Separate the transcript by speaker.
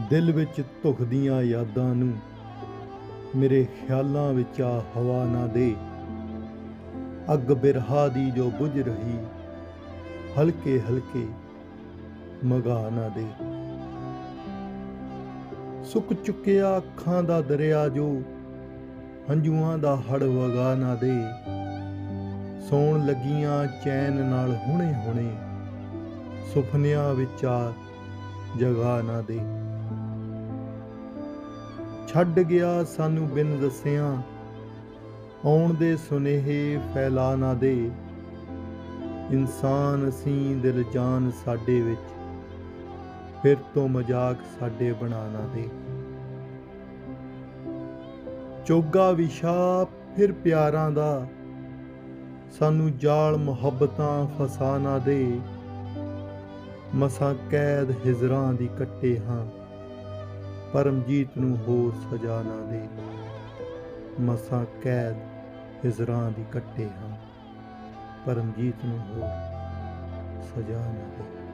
Speaker 1: ਦਿਲ ਵਿੱਚ ਧੁਖਦੀਆਂ ਯਾਦਾਂ ਨੂੰ ਮੇਰੇ ਖਿਆਲਾਂ ਵਿੱਚ ਆ ਹਵਾ ਨਾ ਦੇ। ਅੱਗ ਬਿਰਹਾ ਦੀ ਜੋ ਬੁਝ ਰਹੀ, ਹਲਕੇ ਹਲਕੇ ਮਗਾ ਨਾ ਦੇ। ਸੁੱਕ ਚੁੱਕਿਆ ਅੱਖਾਂ ਦਾ ਦਰਿਆ ਜੋ ਹੰਝੂਆਂ ਦਾ ਹੜ ਵਗਾ ਨਾ ਦੇ। ਸੌਣ ਲੱਗੀਆਂ ਚੈਨ ਨਾਲ ਹੁਣੇ ਹੁਣੇ ਸੁਪਨਿਆਂ ਵਿੱਚ ਆ ਜਗਾ ਨਾ ਦੇ। ਛੱਡ ਗਿਆ ਸਾਨੂੰ ਬਿਨ ਦੱਸਿਆਂ। ਆਉਣ ਦੇ ਸੁਨੇਹੇ ਫੈਲਾ ਨਾ ਦੇ। ਇਨਸਾਨ ਅਸੀਂ ਦਿਲ ਜਾਨ ਸਾਡੇ ਵਿੱਚ, ਫਿਰ ਤੋਂ ਮਜ਼ਾਕ ਸਾਡੇ ਬਣਾ ਨਾ ਦੇ। ਚੋਗਾ ਵਿਸ਼ਾ ਫਿਰ ਪਿਆਰਾਂ ਦਾ, ਸਾਨੂੰ ਜਾਲ ਮੁਹੱਬਤਾਂ ਫਸਾ ਨਾ ਦੇ। ਮਸਾਂ ਕੈਦ ਹਿਜਰਾਂ ਦੀ ਕੱਟੇ ਹਾਂ। ਪਰਮਜੀਤ ਨੂੰ ਹੋਰ ਸਜਾ ਨਾ ਦੇ। ਮਸਾਂ ਕੈਦ ਹਿਜਰਾਂ ਦੀ ਕੱਟੇ ਹਾਂ ਪਰਮਜੀਤ ਨੂੰ ਹੋਰ ਸਜਾ ਨਾ ਦੇ।